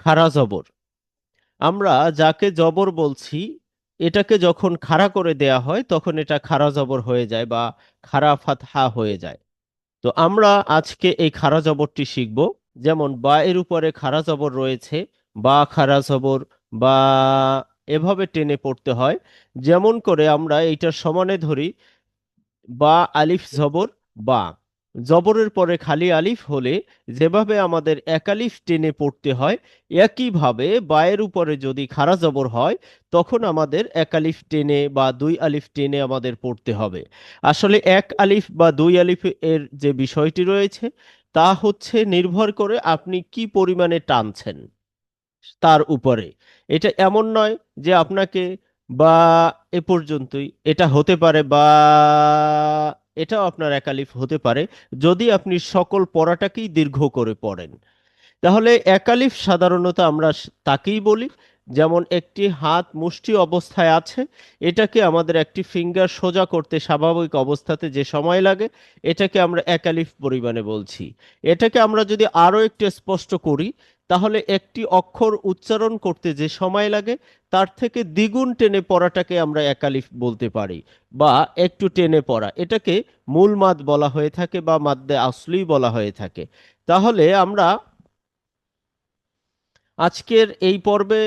খাড়া জবর। আমরা যাকে জবর বলছি, এটাকে যখন খাড়া করে দেয়া হয়, তখন এটা খাড়া জবর হয়ে যায় বা খাড়া ফাতহা হয়ে যায়। তো আমরা আজকে এই খাড়া জবরটি শিখব। যেমন, বা এর উপরে খাড়া জবর রয়েছে, বা খাড়া জবর, বা এভাবে টেনে পড়তে হয়। যেমন করে আমরা এইটার সমানে ধরি, বা আলিফ জবর, বা। জবরের পরে খালি আলিফ হলে যেভাবে আমাদের এক আলিফ টেনে পড়তে হয়, একইভাবে বায়ের উপরে যদি খাড়া জবর হয়, তখন আমাদের এক আলিফ টেনে বা দুই আলিফ টেনে আমাদের পড়তে হবে। আসলে এক আলিফ বা দুই আলিফ এর যে বিষয়টি রয়েছে, তা হচ্ছে নির্ভর করে আপনি কি পরিমাণে টানছেন তার উপরে। এটা এমন নয় যে আপনাকে, বা, এ পর্যন্তই, এটা হতে পারে, বা এটাও আপনার একালিফ হতে পারে যদি আপনি সকল পড়াটাকেই দীর্ঘ করে পড়েন। তাহলে একালিফ সাধারণত আমরা তাকেই বলি। যেমন একটি হাত মুষ্টি অবস্থায় আছে, এটাকে আমাদের একটি ফিঙ্গার সোজা করতে স্বাভাবিক অবস্থাতে যে সময় লাগে, এটাকে আমরা একালিফ পরিমাণে বলছি। এটাকে আমরা যদি আরও একটু স্পষ্ট করি তাহলে একটি অক্ষর উচ্চারণ করতে যে সময় লাগে, তার থেকে দ্বিগুণ টেনে পড়াটাকে আমরা একালিফ বলতে পারি, বা একটু টেনে পড়া। এটাকে মূল মাদ বলা হয়ে থাকে বা মাদ্দে আসলি বলা হয়ে থাকে। তাহলে আমরা আজকের এই পর্বে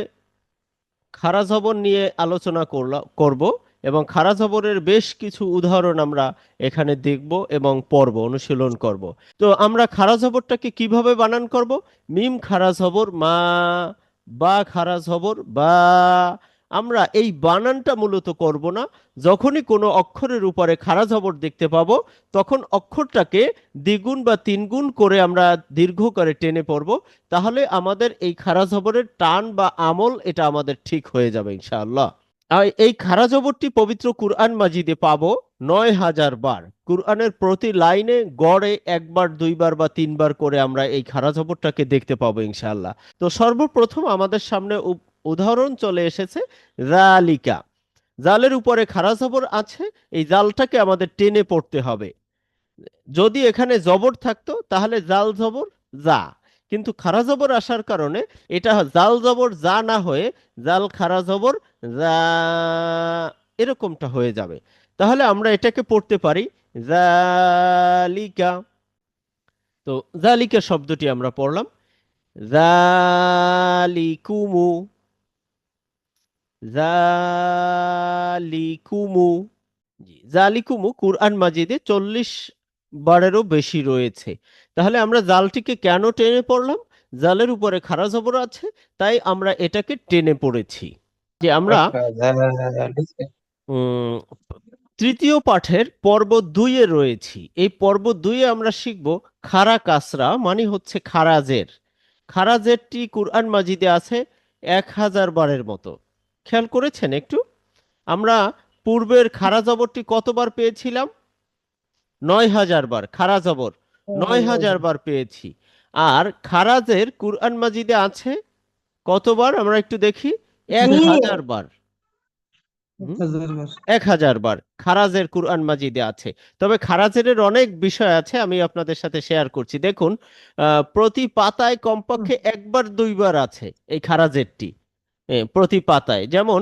খারা জবর নিয়ে আলোচনা করব। এবং খারা জবরের বেশ কিছু উদাহরণ আমরা এখানে দেখব এবং পর্ব অনুশীলন করব। তো আমরা খারা জবরটাকে কীভাবে বানান করব? মিম খারা জবর, মা, বা খারা জবর, বা। আমরা এই বানানটা মূলত করব না। যখনই কোনো অক্ষরের উপরে খারা জবর দেখতে পাবো, তখন অক্ষরটাকে দ্বিগুণ বা তিনগুণ করে আমরা দীর্ঘ করে টেনে পড়ব। তাহলে আমাদের এই খারা জবরের টান বা আমল এটা আমাদের ঠিক হয়ে যাবে, ইনশাআল্লাহ। এই খারা জবরটি পবিত্র কুরআন মাজিদে পাবো নয় হাজার বার। কুরআনের প্রতি লাইনে গড়ে একবার, দুইবার বা তিনবার করে আমরা এই খারা জবরটাকে দেখতে পাবো ইনশাল্লাহ তো সর্বপ্রথম আমাদের সামনে উদাহরণ চলে এসেছে জালিকা। জালের উপরে খারা জবর আছে, এই জালটাকে আমাদের টেনে পড়তে হবে। যদি এখানে জবর থাকতো, তাহলে জাল জবর যা। কিন্তু খারা জবর আসার কারণে এটা জাল জবর যা না হয়ে জাল খারা জবর যা এরকমটা হয়ে যাবে। তাহলে আমরা এটাকে পড়তে পারি জালিকা। তো জালিকা শব্দটি আমরা পড়লাম। জালিকুমু। জালিকুমু। জি, জালিকুমু কুরআন মাজিদে চল্লিশ বারেরও বেশি রয়েছে। তাহলে আমরা জালটিকে কেন টেনে পড়লাম? জালের উপরে খাড়া জবর আছে, তাই আমরা এটাকে টেনে পড়েছি। যে আমরা তৃতীয় পাঠের পর্ব দুইয়ে রয়েছি। এই পর্ব দুইয়ে আমরা শিখব খারা কাসরা মানে হচ্ছে খারাজের। খারাজেরটি কুরআন মাজিদে আছে এক হাজার বারের মতো। খেয়াল করেছেন একটু? আমরা পূর্বের খারা জবরটি কতবার পেয়েছিলাম? নয় হাজার বার খারা জবর। নয় হাজার বার পেয়েছি। আর খারাজের কুরআন মাজিদে আছে কতবার? আমরা একটু দেখি। এক। হাজার বার? এক হাজার বার। খারাজের কুরআন মাজিদে আছে। তবে খারাজের অনেক বিষয় আছে আমি আপনাদের সাথে শেয়ার করছি। দেখুন প্রতি পাতায় কমপক্ষে একবার দুইবার আছে এই খারাজেরটি। প্রতি পাতায়। যেমন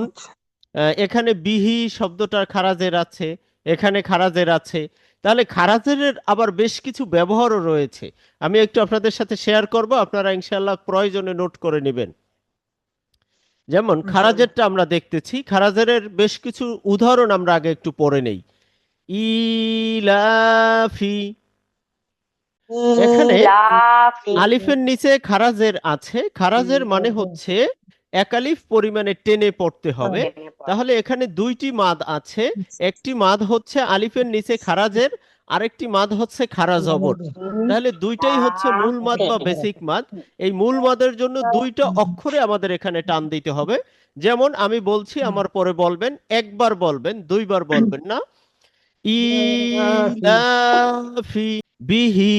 আহ, এখানে বিহি শব্দটার খারাজের আছে এখানে খারাজের আছে। তাহলে খারাজের আবার বেশ কিছু ব্যবহারও রয়েছে। আমি একটু আপনাদের সাথে শেয়ার করব আপনারা ইনশাআল্লাহ প্রয়োজনে নোট করে নেবেন। যেমন খারাজেরটা আমরা দেখতেছি খারাজের বেশ কিছু উদাহরণ আমরা আগে একটু পড়ে নেই। ইলাফি। এখানে আলিফের নিচে খারাজের আছে। খারাজের মানে হচ্ছে একালিফ পরিমাণে টেনে পড়তে হবে। তাহলে এখানে দুইটি মাদ আছে। একটি মাদ হচ্ছে আলিফের নিচে খারাজের আরেকটি মাদ হচ্ছে খারা জবর। তাহলে দুইটাই হচ্ছে মূল মাদ বা বেসিক মাদ। এই মূল মাদের জন্য দুইটা অক্ষরে আমাদের এখানে টান দিতে হবে। যেমন আমি বলছি আমার পরে বলবেন একবার বলবেন দুইবার বলবেন না। বিহি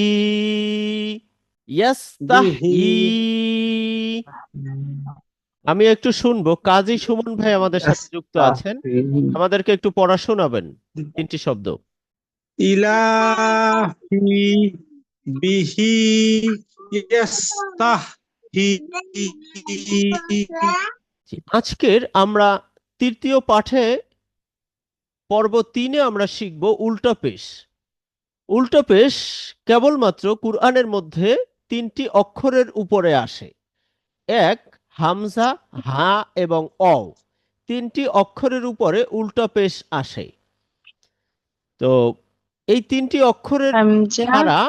আমি একটু শুনব। কাজী সুমন ভাই আমাদের সাথে যুক্ত আছেন। আমাদেরকে একটু পড়া শোনাবেন। তিনটি শব্দ। বিহি ইয়াস্তাহ জি, আজকের আমরা তৃতীয় পাঠে পর্ব তিনে আমরা শিখব উল্টা পেশ। উল্টা পেশ কেবলমাত্র কুরআনের মধ্যে তিনটি অক্ষরের উপরে আসে। এক হামজা হা এবং অ তিনটি অক্ষরের উপরে উল্টা পেশ আসে। তো এই তিনটি অক্ষরের ছাড়া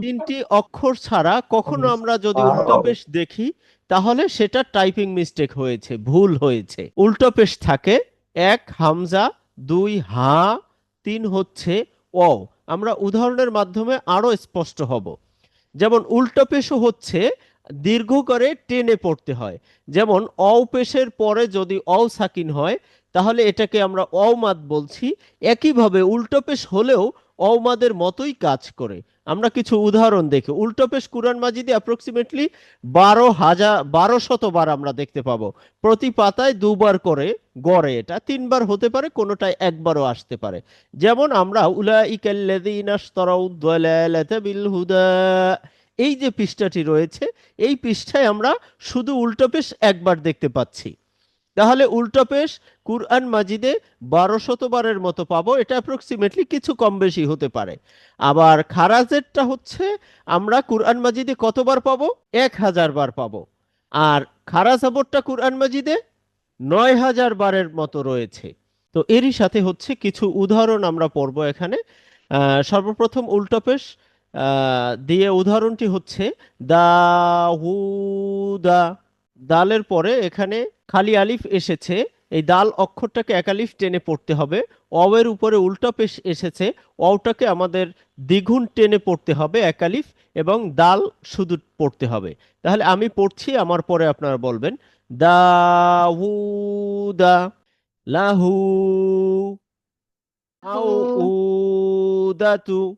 তিনটি অক্ষর ছাড়া কখনো আমরা যদি উল্টো পেশ দেখি তাহলে সেটা টাইপিং মিস্টেক হয়েছে ভুল হয়েছে। উল্টো পেশ থাকে এক হামজা দুই হা তিন হচ্ছে অ আমরা উদাহরণের মাধ্যমে আরও স্পষ্ট হব। যেমন উল্টো পেশও হচ্ছে দীর্ঘ করে টেনে পড়তে হয়। যেমন অ পেশের পরে যদি অ সাকিন হয়, তাহলে এটাকে আমরা অমাদ বলছি। একইভাবে উল্টো পেশ হলেও অমাদের মতোই কাজ করে। আমরা কিছু উদাহরণ দেখি। উল্টো পেশ কুরআন মাজিদে অ্যাপ্রক্সিমেটলি বারো হাজার বারো শতবার আমরা দেখতে পাবো। প্রতি পাতায় দুবার করে গড়ে এটা। তিনবার হতে পারে, কোনোটায় একবারও আসতে পারে। যেমন, আমরা উলাইকাল্লাযীনাশতারাউদ-দালালাতা বিল হুদা এই যে পৃষ্ঠাটি রয়েছে এই পৃষ্ঠায় আমরা শুধু উল্টোপেশ একবার দেখতে পাচ্ছি। তাহলে উল্টোপেশ কুরআন মাজিদে বারো শতবারের মতো পাবো এটা অ্যাপ্রক্সিমেটলি কিছু কম বেশি হতে পারে। আবার খারাজেরটা হচ্ছে আমরা কুরআন মাজিদে কতবার পাবো? এক হাজার বার পাবো। আর খারাজ আবরটা কুরআন মাজিদে নয় হাজার বারের মতো রয়েছে। তো এরই সাথে হচ্ছে কিছু উদাহরণ আমরা পড়ব এখানে। সর্বপ্রথম উল্টো পেশ আহ, দিয়ে উদাহরণটি হচ্ছে দাউদা দালের পরে এখানে খালি আলিফ এসেছে। এই দাল অক্ষরটাকে একালিফ টেনে পড়তে হবে। অওয়ের উপরে উল্টা পেশ এসেছে। অওটাকে আমাদের দ্বিগুণ টেনে পড়তে হবে একালিফ এবং দাল শুধু পড়তে হবে। তাহলে আমি পড়ছি আমার পরে আপনারা বলবেন। দাউদা লাহু আউদাতু